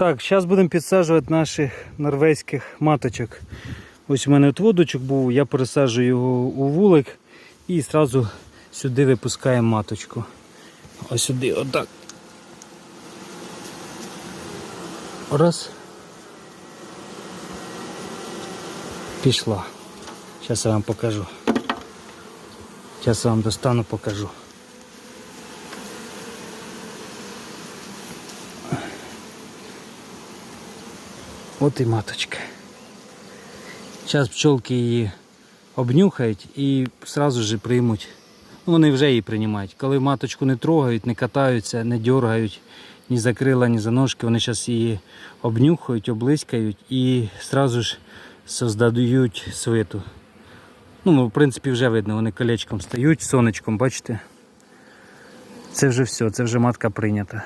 Так, зараз будемо підсаджувати наших норвезьких маточок. Ось у мене от водочок був, я пересаджую його у вулик і одразу сюди випускаємо маточку. Ось сюди, отак. Раз. Пішла. Зараз я вам покажу. Зараз я вам достану, покажу. От і маточка. Зараз пчолки її обнюхають і одразу ж приймуть. Ну, вони вже її приймають. Коли маточку не трогають, не катаються, не дергають ні за крила, ні за ножки, вони зараз її обнюхають, облискають і одразу ж создають свиту. Ну, в принципі, вже видно, вони колечком стають, сонечком, бачите? Це вже все, це вже матка прийнята.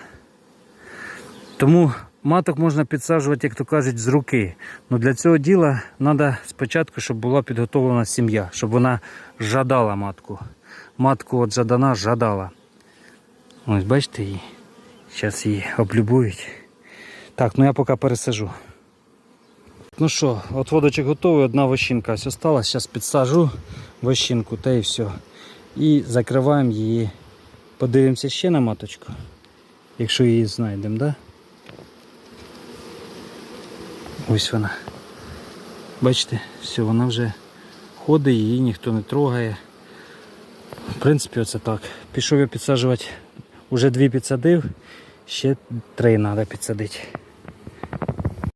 Тому маток можна підсаджувати, як то кажуть, з руки. Ну для цього діла треба спочатку, щоб була підготовлена сім'я, щоб вона жадала матку. Матку от жадана жадала. Ось бачите її. Зараз її облюбують. Так, ну я поки пересажу. Ну що, от водочок готовий, одна вощинка ось осталась. Зараз підсажу вощинку та і все. І закриваємо її. Подивимося ще на маточку. Якщо її знайдемо, да? Ось вона. Бачите, все, вона вже ходить, її ніхто не трогає. В принципі, оце так. Пішов я підсаджувати, вже дві підсадив, ще три треба підсадити.